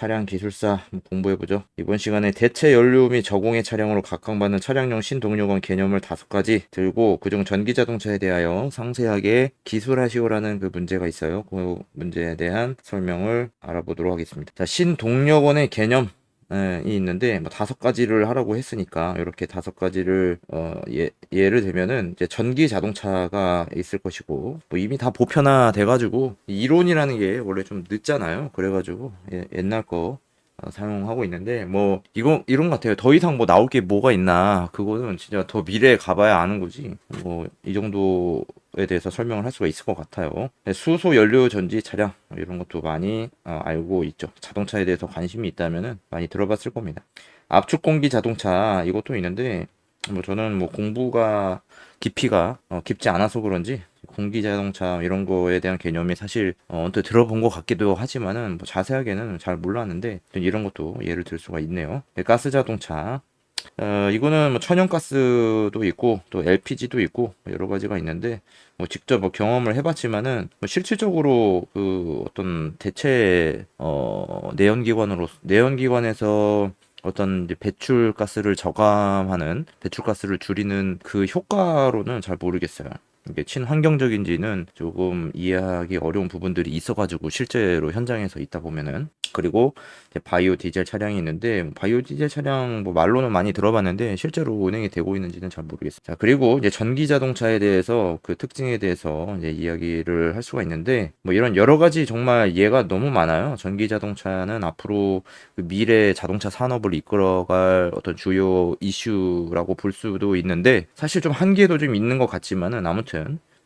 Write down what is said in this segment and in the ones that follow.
차량 기술사 공부해보죠. 이번 시간에 대체 연료 및 저공해 차량으로 각광받는 차량용 신동력원 개념을 다섯 가지 들고 그중 전기 자동차에 대하여 상세하게 기술하시오라는 그 문제가 있어요. 그 문제에 대한 설명을 알아보도록 하겠습니다. 자, 신동력원의 개념 예, 이 있는데 뭐 다섯 가지를 하라고 했으니까 이렇게 다섯 가지를 어 예, 예를 들면은 이제 전기 자동차가 있을 것이고 뭐 이미 다 보편화 돼가지고 이론이라는 게 원래 좀 늦잖아요. 그래가지고 예, 옛날 거 어, 사용하고 있는데 뭐 이거 이런 것 같아요. 더 이상 뭐 나올 게 뭐가 있나 그거는 진짜 더 미래에 가봐야 아는 거지. 뭐 이 정도에 대해서 설명을 할 수가 있을 것 같아요. 네, 수소 연료 전지 차량 이런 것도 많이 어, 알고 있죠. 자동차에 대해서 관심이 있다면은 많이 들어봤을 겁니다. 압축 공기 자동차 이것도 있는데 뭐 저는 뭐 공부가 깊이가 어, 깊지 않아서 그런지 공기 자동차 이런 거에 대한 개념이 사실 어, 언뜻 들어본 것 같기도 하지만은 뭐 자세하게는 잘 몰랐는데 이런 것도 예를 들 수가 있네요. 네, 가스 자동차 어, 이거는 뭐 천연가스도 있고 또 LPG도 있고 뭐 여러 가지가 있는데 뭐 직접 뭐 경험을 해봤지만은 뭐 실질적으로 그 어떤 대체 어 내연기관으로 내연기관에서 어떤 배출가스를 저감하는 배출가스를 줄이는 그 효과로는 잘 모르겠어요. 이게 친환경적인지는 조금 이해하기 어려운 부분들이 있어가지고 실제로 현장에서 있다 보면은 그리고 바이오 디젤 차량이 있는데 뭐 바이오 디젤 차량 뭐 말로는 많이 들어봤는데 실제로 운행이 되고 있는지는 잘 모르겠어요. 자 그리고 이제 전기 자동차에 대해서 그 특징에 대해서 이제 이야기를 할 수가 있는데 뭐 이런 여러 가지 정말 예가 너무 많아요. 전기 자동차는 앞으로 그 미래 자동차 산업을 이끌어갈 어떤 주요 이슈라고 볼 수도 있는데 사실 좀 한계도 좀 있는 것 같지만은 아무튼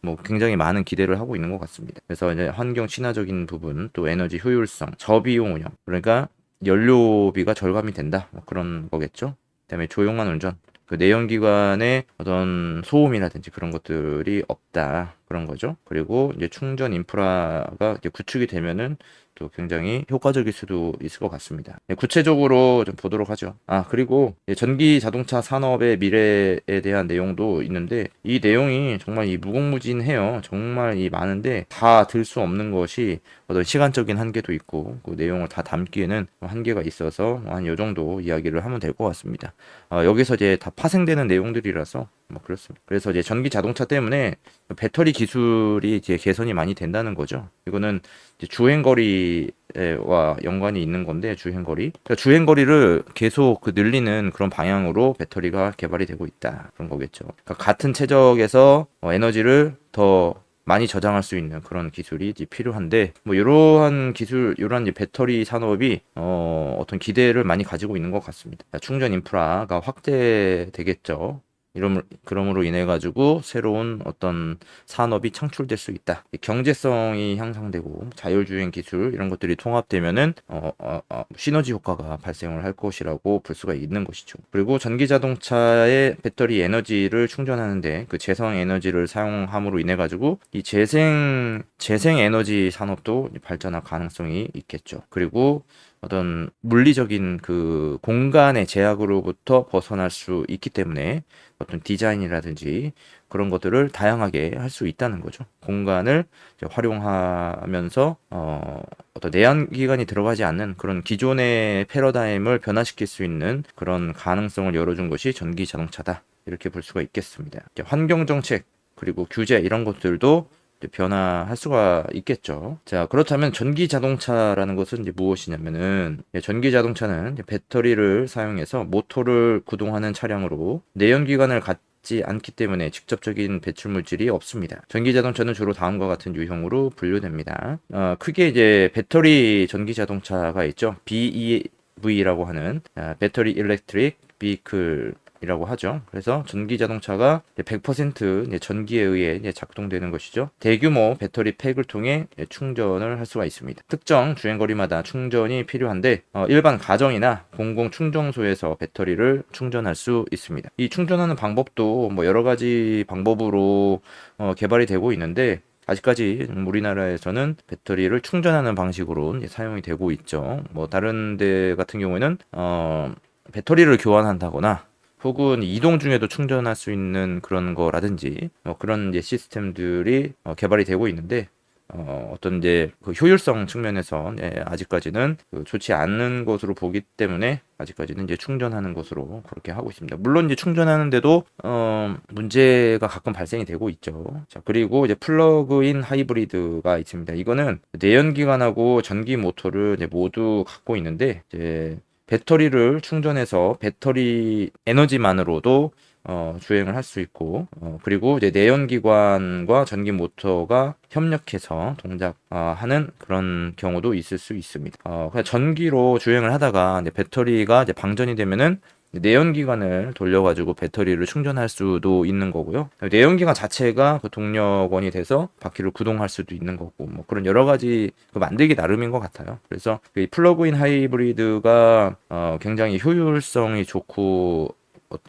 뭐 굉장히 많은 기대를 하고 있는 것 같습니다. 그래서 이제 환경 친화적인 부분, 또 에너지 효율성, 저비용 운영, 그러니까 연료비가 절감이 된다, 뭐 그런 거겠죠. 그다음에 조용한 운전, 그 내연기관의 어떤 소음이라든지 그런 것들이 없다 그런 거죠. 그리고 이제 충전 인프라가 이제 구축이 되면은 또 굉장히 효과적일 수도 있을 것 같습니다. 네, 구체적으로 좀 보도록 하죠. 아, 그리고 전기 자동차 산업의 미래에 대한 내용도 있는데 이 내용이 정말 이 무궁무진해요. 정말 이 많은데 다 들 수 없는 것이 어떤 시간적인 한계도 있고 그 내용을 다 담기에는 한계가 있어서 한 요 정도 이야기를 하면 될 것 같습니다. 아, 여기서 이제 다 파생되는 내용들이라서 뭐 그렇습니다. 그래서 이제 전기 자동차 때문에 배터리 기술이 이제 개선이 많이 된다는 거죠. 이거는 주행 거리와 연관이 있는 건데 주행 거리. 그러니까 주행 거리를 계속 그 늘리는 그런 방향으로 배터리가 개발이 되고 있다 그런 거겠죠. 그러니까 같은 최적에서 어, 에너지를 더 많이 저장할 수 있는 그런 기술이 이제 필요한데 뭐 이러한 기술 이러한 배터리 산업이 어 어떤 기대를 많이 가지고 있는 것 같습니다. 충전 인프라가 확대되겠죠. 이러므로, 그러므로 인해 가지고 새로운 어떤 산업이 창출될 수 있다. 경제성이 향상되고 자율주행 기술 이런 것들이 통합되면은 어, 어, 어, 시너지 효과가 발생을 할 것이라고 볼 수가 있는 것이죠. 그리고 전기 자동차의 배터리 에너지를 충전하는데 그 재생 에너지를 사용함으로 인해 가지고 이 재생 재생 에너지 산업도 발전할 가능성이 있겠죠. 그리고 어떤 물리적인 그 공간의 제약으로부터 벗어날 수 있기 때문에 어떤 디자인이라든지 그런 것들을 다양하게 할 수 있다는 거죠. 공간을 활용하면서 어, 어떤 내연기관이 들어가지 않는 그런 기존의 패러다임을 변화시킬 수 있는 그런 가능성을 열어준 것이 전기 자동차다. 이렇게 볼 수가 있겠습니다. 환경 정책 그리고 규제 이런 것들도 변화할 수가 있겠죠. 자, 그렇다면 전기 자동차라는 것은 이제 무엇이냐면은 예, 전기 자동차는 배터리를 사용해서 모터를 구동하는 차량으로 내연기관을 갖지 않기 때문에 직접적인 배출 물질이 없습니다. 전기 자동차는 주로 다음과 같은 유형으로 분류됩니다. 어, 크게 이제 배터리 전기 자동차가 있죠. BEV라고 하는 아, 배터리 일렉트릭 비클 이라고 하죠. 그래서 전기 자동차가 100% 전기에 의해 작동되는 것이죠. 대규모 배터리 팩을 통해 충전을 할 수가 있습니다. 특정 주행거리마다 충전이 필요한데 어, 일반 가정이나 공공 충전소에서 배터리를 충전할 수 있습니다. 이 충전하는 방법도 뭐 여러 가지 방법으로 어, 개발이 되고 있는데 아직까지 우리나라에서는 배터리를 충전하는 방식으로 사용이 되고 있죠. 뭐 다른 데 같은 경우에는 어, 배터리를 교환한다거나 혹은 이동 중에도 충전할 수 있는 그런 거라든지 뭐 그런 이제 시스템들이 어, 개발이 되고 있는데 어, 어떤 이제 그 효율성 측면에서 예, 아직까지는 그 좋지 않는 것으로 보기 때문에 아직까지는 이제 충전하는 것으로 그렇게 하고 있습니다. 물론 이제 충전하는데도 어, 문제가 가끔 발생이 되고 있죠. 자 그리고 이제 플러그인 하이브리드가 있습니다. 이거는 내연기관하고 전기 모터를 모두 갖고 있는데 이제 배터리를 충전해서 배터리 에너지만으로도 어, 주행을 할 수 있고 어, 그리고 이제 내연기관과 전기 모터가 협력해서 동작하는 그런 경우도 있을 수 있습니다. 어, 그냥 전기로 주행을 하다가 이제 배터리가 이제 방전이 되면은 내연기관을 돌려가지고 배터리를 충전할 수도 있는 거고요. 내연기관 자체가 그 동력원이 돼서 바퀴를 구동할 수도 있는 거고, 뭐 그런 여러 가지 그 만들기 나름인 것 같아요. 그래서 이 플러그인 하이브리드가 어 굉장히 효율성이 좋고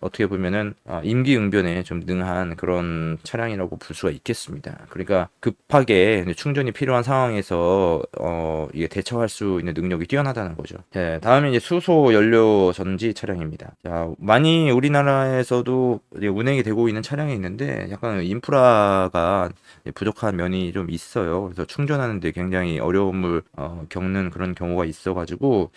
어, 떻게 보면은 아, 임기응변에 좀 능한 그런 차량이라고 볼 수가 있겠습니다. 그러니까 급하게 충전이 필요한 상황에서 어, 이게 대처할 수 있는 능력이 뛰어나다는 거죠. 네, 다음에 이제 수소 연료 전지 차량입니다. 자, 많이 우리나라에서도 운행이 되고 있는 차량이 있는데 약간 인프라가 부족한 면이 좀 있어요. 그래서 충전하는데 굉장히 어려움을 어, 겪는 그런 경우가 있어가지고 예,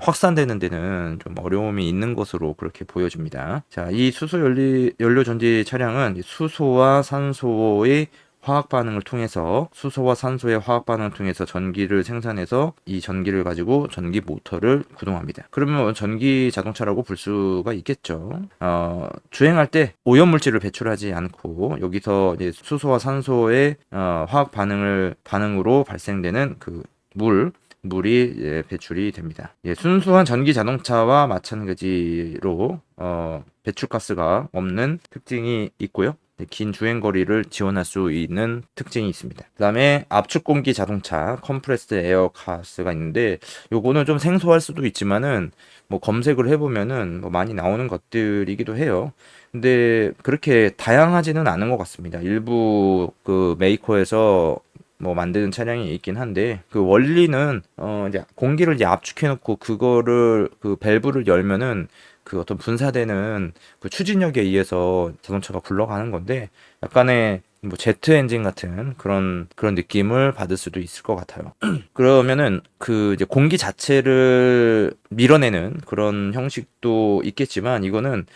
확산되는 데는 좀 어려움이 있는 것으로 그렇게 보여집니다. 자, 이 수소 연리, 연료 전지 차량은 수소와 산소의 화학 반응을 통해서 수소와 산소의 화학 반응을 통해서 전기를 생산해서 이 전기를 가지고 전기 모터를 구동합니다. 그러면 전기 자동차라고 볼 수가 있겠죠. 어, 주행할 때 오염 물질을 배출하지 않고 여기서 수소와 산소의 어, 화학 반응을 반응으로 발생되는 그 물, 물이 예, 배출이 됩니다. 예, 순수한 전기 자동차와 마찬가지로 어, 배출가스가 없는 특징이 있고요. 네, 긴 주행 거리를 지원할 수 있는 특징이 있습니다. 그 다음에 압축 공기 자동차 컴프레스드 에어 카스가 있는데 요거는 좀 생소할 수도 있지만은 뭐 검색을 해 보면은 뭐 많이 나오는 것들이기도 해요. 근데 그렇게 다양하지는 않은 것 같습니다. 일부 그 메이커에서 뭐 만드는 차량이 있긴 한데 그 원리는 어 이제 공기를 이제 압축해 놓고 그거를 그 밸브를 열면은 그 어떤 분사되는 그 추진력에 의해서 자동차가 굴러가는 건데 약간의 뭐 제트 엔진 같은 그런 그런 느낌을 받을 수도 있을 것 같아요. 그러면은 그 이제 공기 자체를 밀어내는 그런 형식도 있겠지만 이거는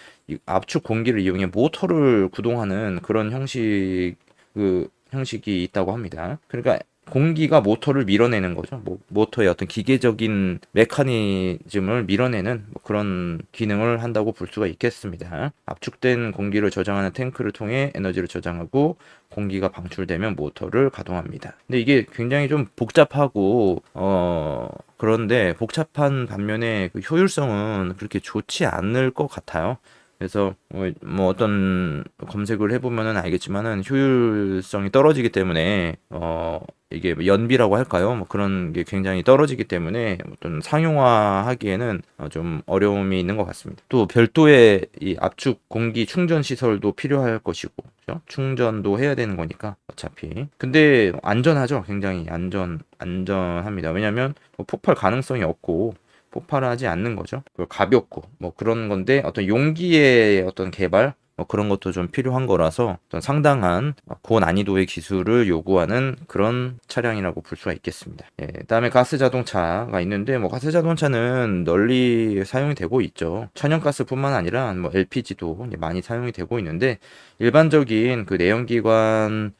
압축 공기를 이용해 모터를 구동하는 그런 형식 그 형식이 있다고 합니다. 그러니까 공기가 모터를 밀어내는 거죠. 뭐, 모터의 어떤 기계적인 메커니즘을 밀어내는 뭐 그런 기능을 한다고 볼 수가 있겠습니다. 압축된 공기를 저장하는 탱크를 통해 에너지를 저장하고 공기가 방출되면 모터를 가동합니다. 근데 이게 굉장히 좀 복잡하고 어 그런데 복잡한 반면에 그 효율성은 그렇게 좋지 않을 것 같아요. 그래서 뭐, 뭐 어떤 검색을 해보면은 알겠지만은 효율성이 떨어지기 때문에 어 이게 뭐 연비라고 할까요? 뭐 그런 게 굉장히 떨어지기 때문에 어떤 상용화하기에는 어, 좀 어려움이 있는 것 같습니다. 또 별도의 이 압축 공기 충전 시설도 필요할 것이고 그죠? 충전도 해야 되는 거니까 어차피 근데 안전하죠. 굉장히 안전 안전합니다. 왜냐하면 뭐 폭발 가능성이 없고 폭발하지 않는 거죠. 가볍고 뭐 그런 건데 어떤 용기의 어떤 개발 뭐 그런 것도 좀 필요한 거라서 어떤 상당한 고난이도의 기술을 요구하는 그런 차량이라고 볼 수가 있겠습니다. 예, 그다음에 가스 자동차가 있는데 뭐 가스 자동차는 널리 사용이 되고 있죠. 천연가스뿐만 아니라 뭐 LPG도 많이 사용이 되고 있는데 일반적인 그 내연기관에서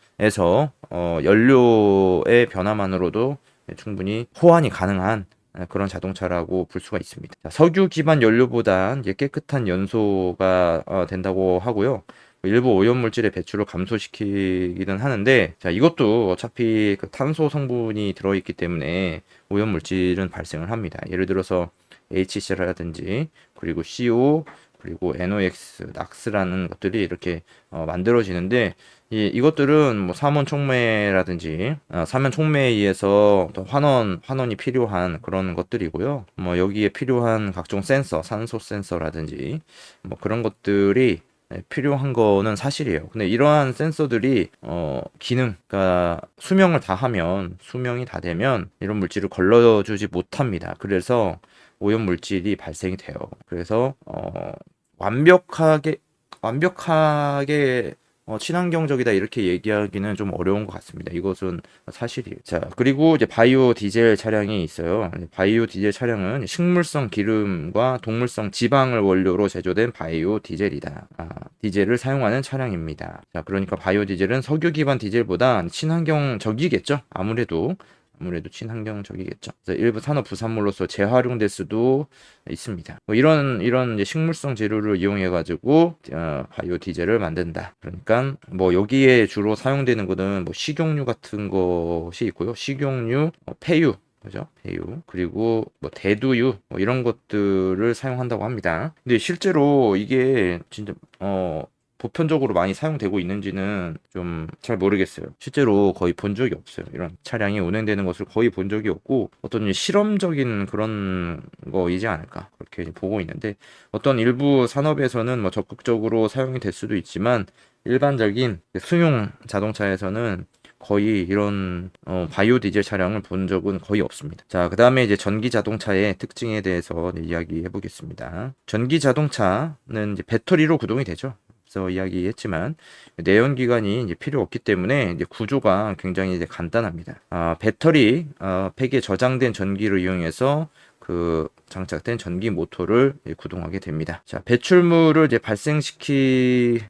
어, 연료의 변화만으로도 충분히 호환이 가능한 아, 그런 자동차라고 볼 수가 있습니다. 자, 석유 기반 연료보다 깨끗한 연소가 어, 된다고 하고요. 일부 오염물질의 배출을 감소시키기는 하는데 자 이것도 어차피 그 탄소 성분이 들어있기 때문에 오염물질은 발생을 합니다. 예를 들어서 HC라든지 그리고 CO 그리고 NOx, 낙스라는 것들이 이렇게 어, 만들어지는데 이, 이것들은 뭐 사면 촉매라든지 어, 사면 촉매에 의해서 환원 환원이 필요한 그런 것들이고요. 뭐 여기에 필요한 각종 센서, 산소 센서라든지 뭐 그런 것들이 네, 필요한 거는 사실이에요. 근데 이러한 센서들이 어 기능, 그러니까 수명을 다 하면 수명이 다 되면 이런 물질을 걸러주지 못합니다. 그래서 오염 물질이 발생이 돼요. 그래서 어 완벽하게 완벽하게 어, 친환경적이다 이렇게 얘기하기는 좀 어려운 것 같습니다. 이것은 사실이에요. 자, 그리고 이제 바이오 디젤 차량이 있어요. 바이오 디젤 차량은 식물성 기름과 동물성 지방을 원료로 제조된 바이오 디젤이다. 아, 디젤을 사용하는 차량입니다. 자, 그러니까 바이오 디젤은 석유 기반 디젤보다 친환경적이겠죠. 아무래도 아무래도 친환경적이겠죠. 그래서 일부 산업 부산물로서 재활용될 수도 있습니다. 뭐 이런 이런 식물성 재료를 이용해 가지고 어, 바이오 디젤을 만든다. 그러니까 뭐 여기에 주로 사용되는 거는 뭐 식용유 같은 것이 있고요. 식용유, 어, 폐유 그죠? 폐유 그리고 뭐 대두유 뭐 이런 것들을 사용한다고 합니다. 근데 실제로 이게 진짜 어 보편적으로 많이 사용되고 있는지는 좀 잘 모르겠어요. 실제로 거의 본 적이 없어요. 이런 차량이 운행되는 것을 거의 본 적이 없고 어떤 실험적인 그런 거이지 않을까 그렇게 보고 있는데 어떤 일부 산업에서는 뭐 적극적으로 사용이 될 수도 있지만 일반적인 승용 자동차에서는 거의 이런 어, 바이오 디젤 차량을 본 적은 거의 없습니다. 자, 그 다음에 이제 전기 자동차의 특징에 대해서 이야기해 보겠습니다. 전기 자동차는 배터리로 구동이 되죠. 앞서 이야기했지만 내연 기관이 이제 필요 없기 때문에 이제 구조가 굉장히 이제 간단합니다. 아, 배터리 어, 팩에 저장된 전기를 이용해서 그 장착된 전기 모터를 구동하게 됩니다. 자, 배출물을 이제 발생시키지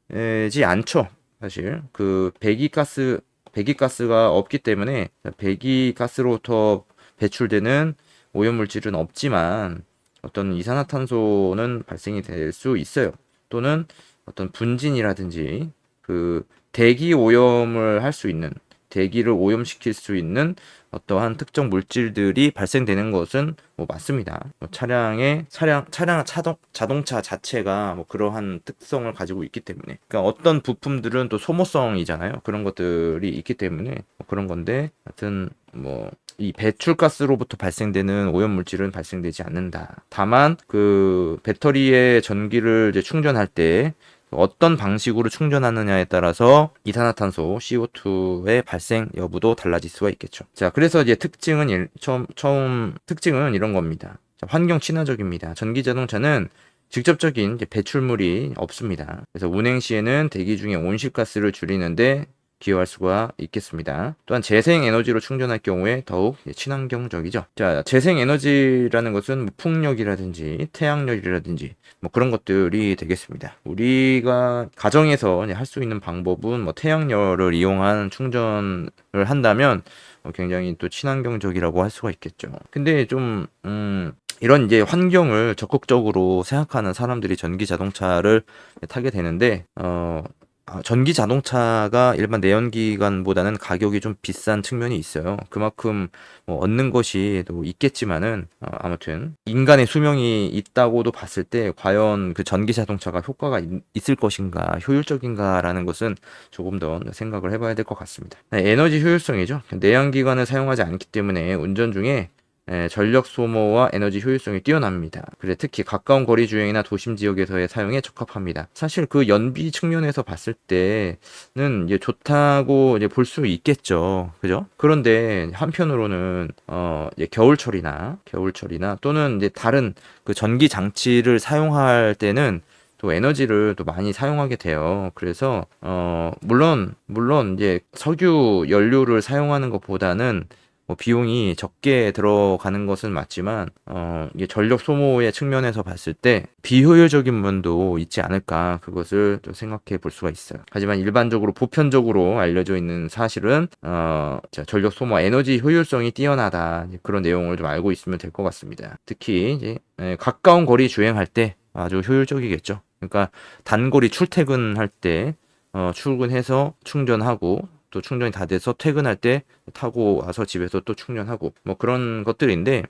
않죠. 사실 그 배기가스 배기가스가 없기 때문에 배기가스로부터 배출되는 오염물질은 없지만 어떤 이산화탄소는 발생이 될 수 있어요. 또는 어떤 분진이라든지 그 대기 오염을 할 수 있는 대기를 오염시킬 수 있는 어떠한 특정 물질들이 발생되는 것은 뭐 맞습니다. 뭐 차량의 차량 차량 차동 자동차 자체가 뭐 그러한 특성을 가지고 있기 때문에 그러니까 어떤 부품들은 또 소모성이잖아요. 그런 것들이 있기 때문에 뭐 그런 건데 하여튼 뭐 이 배출가스로부터 발생되는 오염물질은 발생되지 않는다. 다만 그 배터리의 전기를 이제 충전할 때 어떤 방식으로 충전하느냐에 따라서 이산화탄소 CO2의 발생 여부도 달라질 수가 있겠죠. 자, 그래서 이제 특징은 일, 처음 처음 특징은 이런 겁니다. 자, 환경 친화적입니다. 전기 자동차는 직접적인 배출물이 없습니다. 그래서 운행 시에는 대기 중에 온실가스를 줄이는데 기여할 수가 있겠습니다. 또한 재생 에너지로 충전할 경우에 더욱 친환경적이죠. 자, 재생 에너지라는 것은 뭐 풍력이라든지 태양열이라든지 뭐 그런 것들이 되겠습니다. 우리가 가정에서 할 수 있는 방법은 뭐 태양열을 이용한 충전을 한다면 뭐 굉장히 또 친환경적이라고 할 수가 있겠죠. 근데 좀, 음, 이런 이제 환경을 적극적으로 생각하는 사람들이 전기 자동차를 타게 되는데, 어, 아, 전기 자동차가 일반 내연기관보다는 가격이 좀 비싼 측면이 있어요. 그만큼 뭐 얻는 것이 또 있겠지만은 어, 아무튼 인간의 수명이 있다고도 봤을 때 과연 그 전기 자동차가 효과가 있, 을 것인가 효율적인가라는 것은 조금 더 생각을 해봐야 될 것 같습니다. 네, 에너지 효율성이죠. 내연기관을 사용하지 않기 때문에 운전 중에 예, 전력 소모와 에너지 효율성이 뛰어납니다. 그래 특히 가까운 거리 주행이나 도심 지역에서의 사용에 적합합니다. 사실 그 연비 측면에서 봤을 때는 이제 좋다고 이제 볼 수 있겠죠. 그죠? 그런데 한편으로는 어 이제 겨울철이나 겨울철이나 또는 이제 다른 그 전기 장치를 사용할 때는 또 에너지를 또 많이 사용하게 돼요. 그래서 어 물론 물론 이제 석유 연료를 사용하는 것보다는 뭐 비용이 적게 들어가는 것은 맞지만 어 이게 전력 소모의 측면에서 봤을 때 비효율적인 면도 있지 않을까 그것을 또 생각해 볼 수가 있어요. 하지만 일반적으로 보편적으로 알려져 있는 사실은 어 전력 소모 에너지 효율성이 뛰어나다 그런 내용을 좀 알고 있으면 될 것 같습니다. 특히 이제 에, 가까운 거리 주행할 때 아주 효율적이겠죠. 그러니까 단거리 출퇴근할 때 어, 출근해서 충전하고 또 충전이 다 돼서 퇴근할 때 타고 와서 집에서 또 충전하고 뭐 그런 것들인데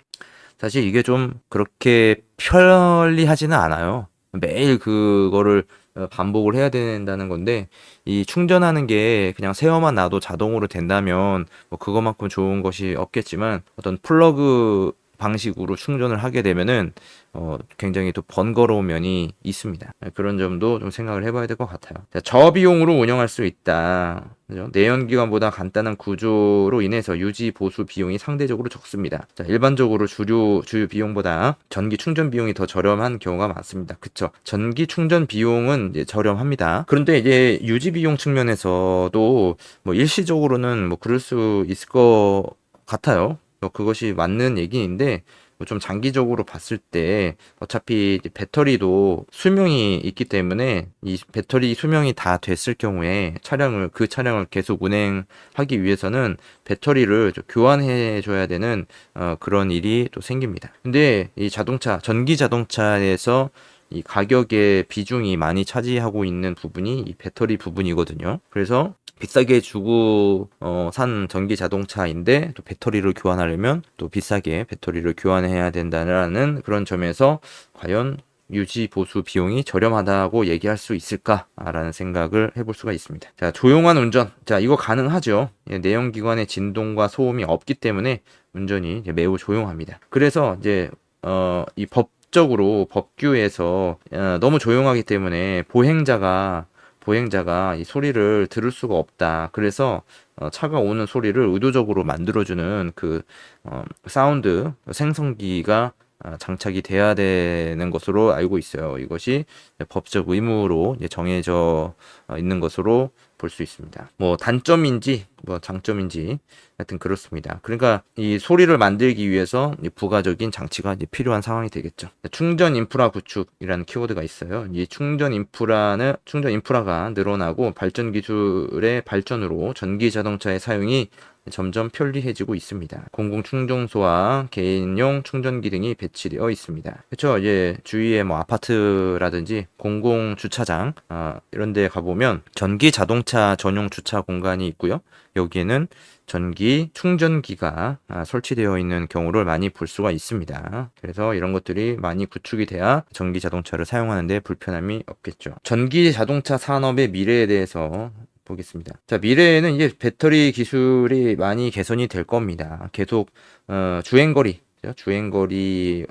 사실 이게 좀 그렇게 편리하지는 않아요. 매일 그거를 어, 반복을 해야 된다는 건데 이 충전하는 게 그냥 세워만 놔도 자동으로 된다면 뭐 그것만큼 좋은 것이 없겠지만 어떤 플러그 방식으로 충전을 하게 되면은 어, 굉장히 또 번거로운 면이 있습니다. 그런 점도 좀 생각을 해봐야 될 것 같아요. 자, 저비용으로 운영할 수 있다. 그죠? 내연기관보다 간단한 구조로 인해서 유지 보수 비용이 상대적으로 적습니다. 자, 일반적으로 주류 주유 비용보다 전기 충전 비용이 더 저렴한 경우가 많습니다. 그쵸? 전기 충전 비용은 이제 저렴합니다. 그런데 이제 유지 비용 측면에서도 뭐 일시적으로는 뭐 그럴 수 있을 것 같아요. 뭐 그것이 맞는 얘기인데 뭐좀 장기적으로 봤을 때 어차피 배터리도 수명이 있기 때문에 이 배터리 수명이 다 됐을 경우에 차량을 그 차량을 계속 운행하기 위해서는 배터리를 좀 교환해 줘야 되는 어, 그런 일이 또 생깁니다. 근데 이 자동차 전기 자동차에서 이 가격의 비중이 많이 차지하고 있는 부분이 이 배터리 부분이거든요. 그래서 비싸게 주고 어, 산 전기 자동차인데 또 배터리를 교환하려면 또 비싸게 배터리를 교환해야 된다는 그런 점에서 과연 유지 보수 비용이 저렴하다고 얘기할 수 있을까라는 생각을 해볼 수가 있습니다. 자, 조용한 운전. 자, 이거 가능하죠. 예, 내연기관의 진동과 소음이 없기 때문에 운전이 매우 조용합니다. 그래서 이제 어, 이 법적으로 법규에서 어, 너무 조용하기 때문에 보행자가 보행자가 이 소리를 들을 수가 없다. 그래서 어, 차가 오는 소리를 의도적으로 만들어주는 그 어, 사운드 생성기가 아, 장착이 돼야 되는 것으로 알고 있어요. 이것이 법적 의무로 정해져 어, 있는 것으로 볼 수 있습니다. 뭐 단점인지 뭐 장점인지 하여튼 그렇습니다. 그러니까 이 소리를 만들기 위해서 이 부가적인 장치가 필요한 상황이 되겠죠. 충전 인프라 구축이라는 키워드가 있어요. 이 충전 인프라는 충전 인프라가 늘어나고 발전 기술의 발전으로 전기 자동차의 사용이 점점 편리해지고 있습니다. 공공 충전소와 개인용 충전기 등이 배치되어 있습니다. 그렇죠. 이제 주위에 뭐 아파트라든지 공공 주차장 아, 이런 데 가보면 전기 자동차 전용 주차 공간이 있고요. 여기에는 전기 충전기가 아, 설치되어 있는 경우를 많이 볼 수가 있습니다. 그래서 이런 것들이 많이 구축이 돼야 전기 자동차를 사용하는데 불편함이 없겠죠. 전기 자동차 산업의 미래에 대해서 보겠습니다. 자, 미래에는 이제 배터리 기술이 많이 개선이 될 겁니다. 계속 어, 주행거리, 주행거리에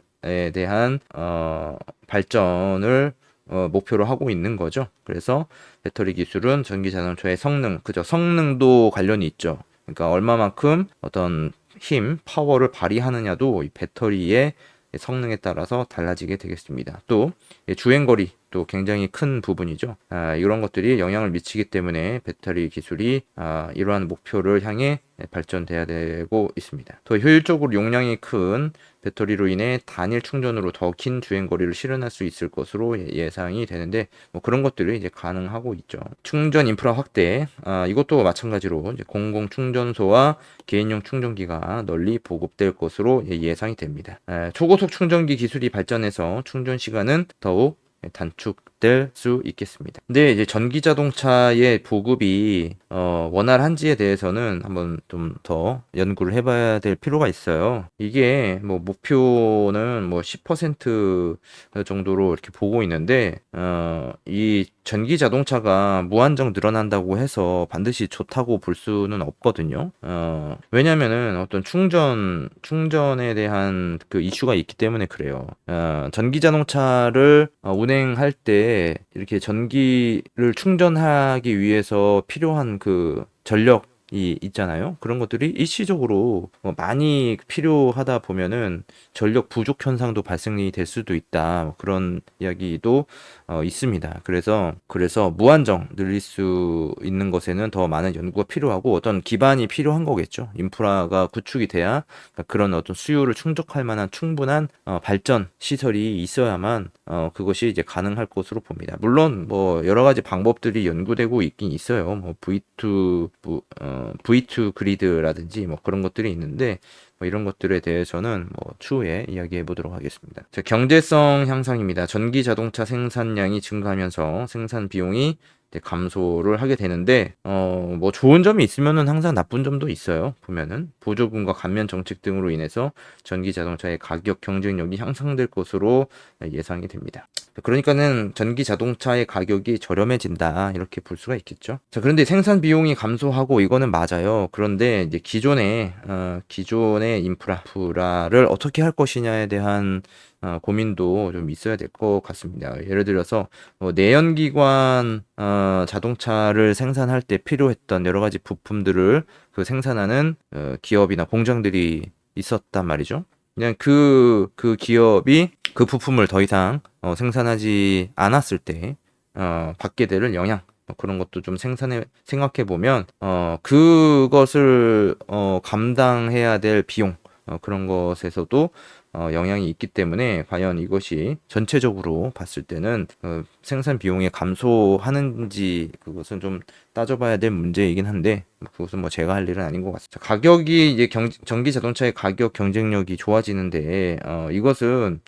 대한 어, 발전을 어, 목표로 하고 있는 거죠. 그래서 배터리 기술은 전기 자동차의 성능, 그죠? 성능도 관련이 있죠. 그러니까 얼마만큼 어떤 힘, 파워를 발휘하느냐도 이 배터리의 성능에 따라서 달라지게 되겠습니다. 또 주행거리 또 굉장히 큰 부분이죠. 아, 이런 것들이 영향을 미치기 때문에 배터리 기술이 아, 이러한 목표를 향해 발전돼야 되고 있습니다. 더 효율적으로 용량이 큰 배터리로 인해 단일 충전으로 더 긴 주행 거리를 실현할 수 있을 것으로 예- 예상이 되는데 뭐 그런 것들이 이제 가능하고 있죠. 충전 인프라 확대 아, 이것도 마찬가지로 공공 충전소와 개인용 충전기가 널리 보급될 것으로 예- 예상이 됩니다. 에, 초고속 충전기 기술이 발전해서 충전 시간은 더욱 단축 될 수 있겠습니다. 근데 이제 전기 자동차의 보급이 어, 원활한지에 대해서는 한번 좀 더 연구를 해봐야 될 필요가 있어요. 이게 뭐 목표는 뭐 10% 정도로 이렇게 보고 있는데 어, 이 전기 자동차가 무한정 늘어난다고 해서 반드시 좋다고 볼 수는 없거든요. 어, 왜냐면은 어떤 충전, 충전에 대한 그 이슈가 있기 때문에 그래요. 어, 전기 자동차를 어, 운행할 때 이렇게 전기를 충전하기 위해서 필요한 그 전력 이 있잖아요. 그런 것들이 일시적으로 어, 많이 필요하다 보면은 전력 부족 현상도 발생이 될 수도 있다. 뭐 그런 이야기도 어, 있습니다. 그래서 그래서 무한정 늘릴 수 있는 것에는 더 많은 연구가 필요하고 어떤 기반이 필요한 거겠죠. 인프라가 구축이 돼야 그런 어떤 수요를 충족할 만한 충분한 어, 발전 시설이 있어야만 어, 그것이 이제 가능할 것으로 봅니다. 물론 뭐 여러 가지 방법들이 연구되고 있긴 있어요. 뭐 V2 어, V2 그리드라든지 뭐 그런 것들이 있는데 뭐 이런 것들에 대해서는 뭐 추후에 이야기해 보도록 하겠습니다. 자, 경제성 향상입니다. 전기 자동차 생산량이 증가하면서 생산 비용이 감소를 하게 되는데 어 뭐 좋은 점이 있으면은 항상 나쁜 점도 있어요. 보면은 보조금과 감면 정책 등으로 인해서 전기 자동차의 가격 경쟁력이 향상될 것으로 예상이 됩니다. 그러니까는 전기 자동차의 가격이 저렴해진다 이렇게 볼 수가 있겠죠. 자 그런데 생산 비용이 감소하고 이거는 맞아요. 그런데 이제 기존의 어, 기존의 인프라 인프라를 어떻게 할 것이냐에 대한 어, 고민도 좀 있어야 될 것 같습니다. 예를 들어서 뭐 내연기관 어, 자동차를 생산할 때 필요했던 여러 가지 부품들을 그 생산하는 어, 기업이나 공장들이 있었단 말이죠. 그냥 그, 그 기업이 그 부품을 더 이상 어, 생산하지 않았을 때 어, 받게 될 영향 뭐 그런 것도 좀 생산해 생각해 보면 어, 그것을 어, 감당해야 될 비용 어, 그런 것에서도 어, 영향이 있기 때문에 과연 이것이 전체적으로 봤을 때는 어, 생산 비용이 감소하는지 그것은 좀 따져봐야 될 문제이긴 한데 그것은 뭐 제가 할 일은 아닌 것 같습니다. 가격이 이제 경, 전기 자동차의 가격 경쟁력이 좋아지는데 어, 이것은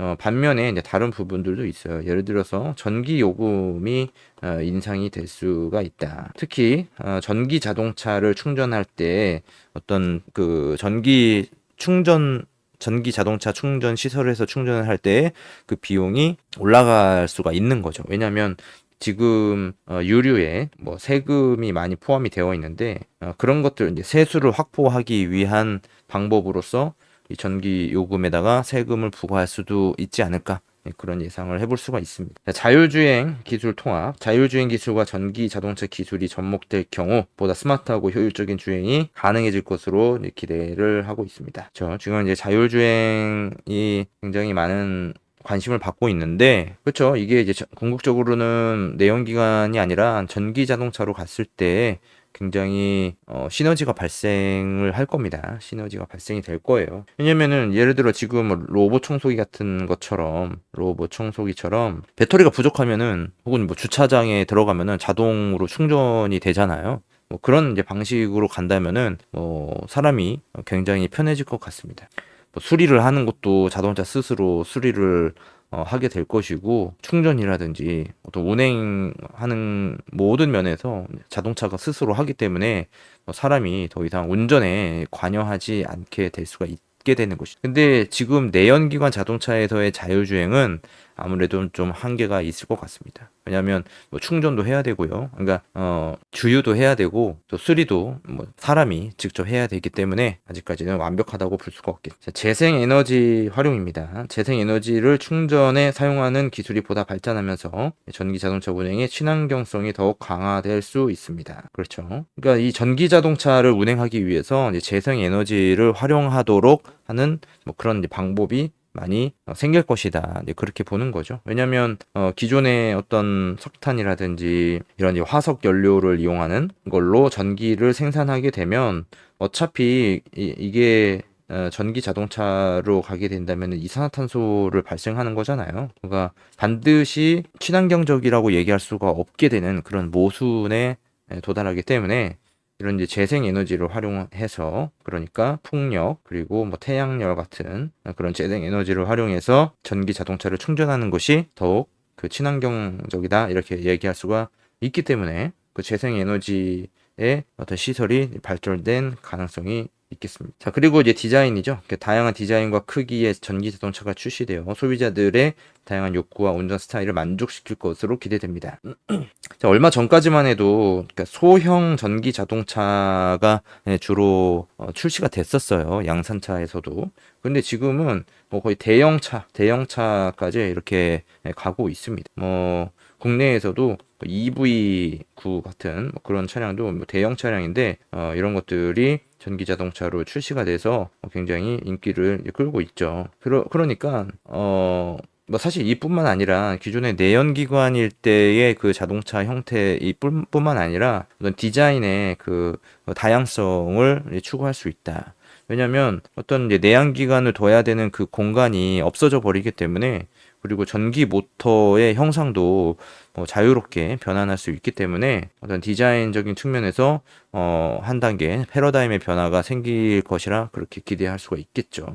어, 반면에 이제 다른 부분들도 있어요. 예를 들어서 전기 요금이 어, 인상이 될 수가 있다. 특히 어, 전기 자동차를 충전할 때 어떤 그 전기 충전 전기 자동차 충전 시설에서 충전을 할 때 그 비용이 올라갈 수가 있는 거죠. 왜냐하면 지금 어, 유류에 뭐 세금이 많이 포함이 되어 있는데 어, 그런 것들 이제 세수를 확보하기 위한 방법으로서 이 전기 요금에다가 세금을 부과할 수도 있지 않을까 네, 그런 예상을 해볼 수가 있습니다. 자율주행 기술 통합, 자율주행 기술과 전기 자동차 기술이 접목될 경우 보다 스마트하고 효율적인 주행이 가능해질 것으로 기대를 하고 있습니다. 저 지금 이제 자율주행이 굉장히 많은 관심을 받고 있는데 그렇죠 이게 이제 궁극적으로는 내연기관이 아니라 전기 자동차로 갔을 때 굉장히 어, 시너지가 발생을 할 겁니다. 시너지가 발생이 될 거예요. 왜냐면은 예를 들어 지금 뭐 로봇 청소기 같은 것처럼 로봇 청소기처럼 배터리가 부족하면은 혹은 뭐 주차장에 들어가면은 자동으로 충전이 되잖아요. 뭐 그런 이제 방식으로 간다면은 뭐 사람이 굉장히 편해질 것 같습니다. 뭐 수리를 하는 것도 자동차 스스로 수리를 어, 하게 될 것이고 충전이라든지 어떤 운행하는 모든 면에서 자동차가 스스로 하기 때문에 뭐 사람이 더 이상 운전에 관여하지 않게 될 수가 있게 되는 것이죠. 근데 지금 내연기관 자동차에서의 자율주행은 아무래도 좀 한계가 있을 것 같습니다. 왜냐하면 뭐 충전도 해야 되고요. 그러니까 어, 주유도 해야 되고 또 수리도 뭐 사람이 직접 해야 되기 때문에 아직까지는 완벽하다고 볼 수가 없겠죠. 재생 에너지 활용입니다. 재생 에너지를 충전에 사용하는 기술이 보다 발전하면서 전기 자동차 운행의 친환경성이 더욱 강화될 수 있습니다. 그렇죠. 그러니까 이 전기 자동차를 운행하기 위해서 재생 에너지를 활용하도록 하는 뭐 그런 방법이 많이 어, 생길 것이다. 그렇게 보는 거죠. 왜냐하면 어, 기존의 어떤 석탄이라든지 이런 화석 연료를 이용하는 걸로 전기를 생산하게 되면 어차피 이, 게 어, 전기 자동차로 가게 된다면 이산화탄소를 발생하는 거잖아요. 그러니까 반드시 친환경적이라고 얘기할 수가 없게 되는 그런 모순에 도달하기 때문에 이런 이제 재생 에너지를 활용해서 그러니까 풍력 그리고 뭐 태양열 같은 그런 재생 에너지를 활용해서 전기 자동차를 충전하는 것이 더욱 그 친환경적이다 이렇게 얘기할 수가 있기 때문에 그 재생 에너지의 어떤 시설이 발전된 가능성이 있겠습니다. 자, 그리고 이제 디자인이죠. 다양한 디자인과 크기의 전기 자동차가 출시되어 소비자들의 다양한 욕구와 운전 스타일을 만족시킬 것으로 기대됩니다. 자, 얼마 전까지만 해도 그러니까 소형 전기 자동차가 예, 주로 어, 출시가 됐었어요. 양산차에서도. 근데 지금은 뭐 거의 대형차, 대형차까지 이렇게 예, 가고 있습니다. 뭐 국내에서도 EV9 같은 뭐 그런 차량도 뭐 대형 차량인데 어, 이런 것들이 전기 자동차로 출시가 돼서 굉장히 인기를 끌고 있죠. 그러, 그러니까 어, 뭐 사실 이뿐만 아니라 기존의 내연기관일 때의 그 자동차 형태 이뿐만 아니라 어떤 디자인의 그 다양성을 추구할 수 있다. 왜냐하면 어떤 이제 내연기관을 둬야 되는 그 공간이 없어져 버리기 때문에 그리고 전기 모터의 형상도 어, 자유롭게 변환할 수 있기 때문에 어떤 디자인적인 측면에서 어, 한 단계 패러다임의 변화가 생길 것이라 그렇게 기대할 수가 있겠죠.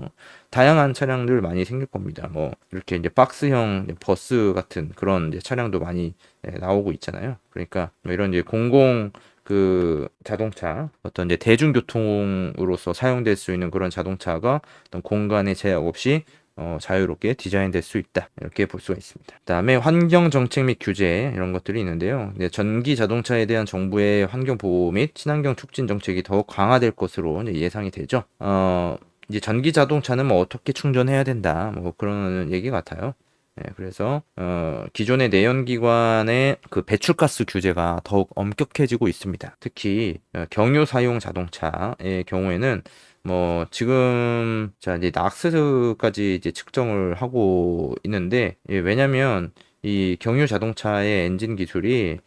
다양한 차량들 많이 생길 겁니다. 뭐 이렇게 이제 박스형 버스 같은 그런 차량도 많이 예, 나오고 있잖아요. 그러니까 뭐 이런 이제 공공 그 자동차 어떤 이제 대중교통으로서 사용될 수 있는 그런 자동차가 어떤 공간의 제약 없이 어, 자유롭게 디자인될 수 있다. 이렇게 볼 수가 있습니다. 그다음에 환경 정책 및 규제 이런 것들이 있는데요. 이제 전기 자동차에 대한 정부의 환경 보호 및 친환경 촉진 정책이 더욱 강화될 것으로 예상이 되죠. 어, 이제 전기 자동차는 뭐 어떻게 충전해야 된다. 뭐 그런 얘기 같아요. 네, 그래서 어, 기존의 내연기관의 그 배출가스 규제가 더욱 엄격해지고 있습니다. 특히 어, 경유 사용 자동차의 경우에는 뭐 지금 자 이제 낙스까지 이제 측정을 하고 있는데 예, 왜냐면 이 경유 자동차의 엔진 기술이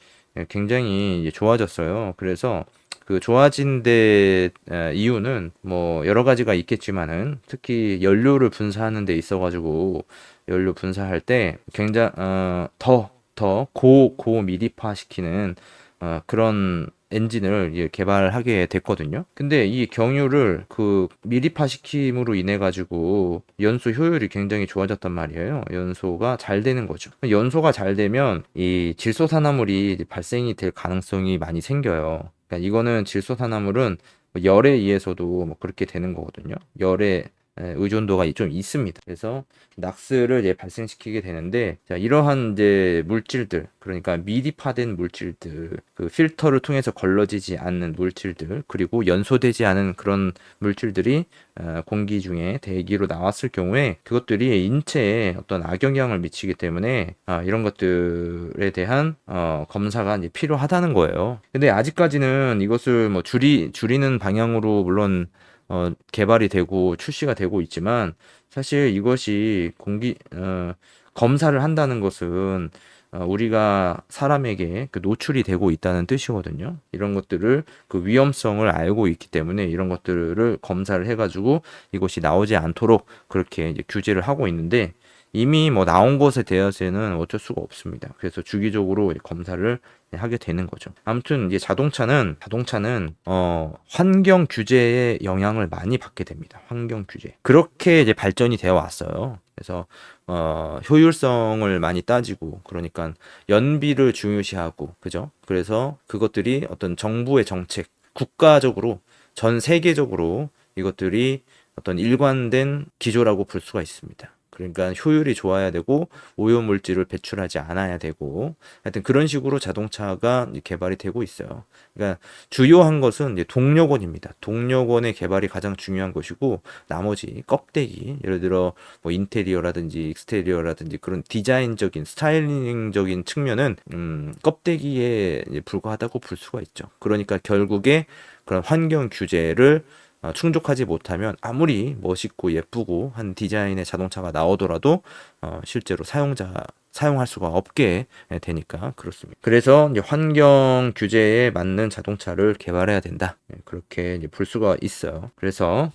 굉장히 이제 좋아졌어요. 그래서 그 좋아진 데 에, 이유는 뭐 여러 가지가 있겠지만은 특히 연료를 분사하는 데 있어 가지고 연료 분사할 때 굉장히 어, 더더 고 고미리파 시키는 어, 그런 엔진을 개발하게 됐거든요. 근데 이 경유를 그 미리파 시킴으로 인해 가지고 연소 효율이 굉장히 좋아졌단 말이에요. 연소가 잘 되는 거죠. 연소가 잘 되면 이 질소산화물이 발생이 될 가능성이 많이 생겨요. 그러니까 이거는 질소산화물은 뭐 열에 의해서도 뭐 그렇게 되는 거거든요. 열에 에, 의존도가 좀 있습니다. 그래서 낙스를 이제 발생시키게 되는데 자, 이러한 이제 물질들 그러니까 미리파된 물질들 그 필터를 통해서 걸러지지 않는 물질들 그리고 연소되지 않은 그런 물질들이 어, 공기 중에 대기로 나왔을 경우에 그것들이 인체에 어떤 악영향을 미치기 때문에 아, 이런 것들에 대한 어, 검사가 이제 필요하다는 거예요. 근데 아직까지는 이것을 뭐 줄이 줄이는 방향으로 물론 어, 개발이 되고 출시가 되고 있지만 사실 이것이 공기 어, 검사를 한다는 것은 어, 우리가 사람에게 그 노출이 되고 있다는 뜻이거든요. 이런 것들을 그 위험성을 알고 있기 때문에 이런 것들을 검사를 해가지고 이것이 나오지 않도록 그렇게 이제 규제를 하고 있는데 이미 뭐 나온 것에 대해서는 어쩔 수가 없습니다. 그래서 주기적으로 검사를 하게 되는 거죠. 아무튼 이제 자동차는 자동차는 어 환경 규제의 영향을 많이 받게 됩니다. 환경 규제. 그렇게 이제 발전이 되어 왔어요. 그래서 어 효율성을 많이 따지고 그러니까 연비를 중요시하고 그죠? 그래서 그것들이 어떤 정부의 정책 국가적으로 전 세계적으로 이것들이 어떤 일관된 기조라고 볼 수가 있습니다. 그러니까 효율이 좋아야 되고 오염물질을 배출하지 않아야 되고 하여튼 그런 식으로 자동차가 개발이 되고 있어요. 그러니까 주요한 것은 이제 동력원입니다. 동력원의 개발이 가장 중요한 것이고 나머지 껍데기 예를 들어 뭐 인테리어라든지 익스테리어라든지 그런 디자인적인 스타일링적인 측면은 음, 껍데기에 불과하다고 볼 수가 있죠. 그러니까 결국에 그런 환경 규제를 어, 충족하지 못하면 아무리 멋있고 예쁘고 한 디자인의 자동차가 나오더라도 어, 실제로 사용자 사용할 수가 없게 되니까 그렇습니다. 그래서 환경 규제에 맞는 자동차를 개발해야 된다. 예, 그렇게 볼 수가 있어요. 그래서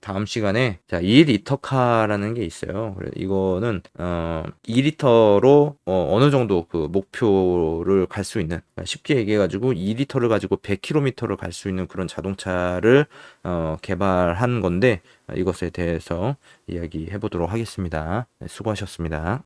다음 시간에 자 2리터카라는 게 있어요. 이거는 어 2리터로 어, 어느 정도 그 목표를 갈 수 있는 쉽게 얘기해가지고 2리터를 가지고 100km를 갈 수 있는 그런 자동차를 어, 개발한 건데 이것에 대해서 이야기해 보도록 하겠습니다. 네, 수고하셨습니다.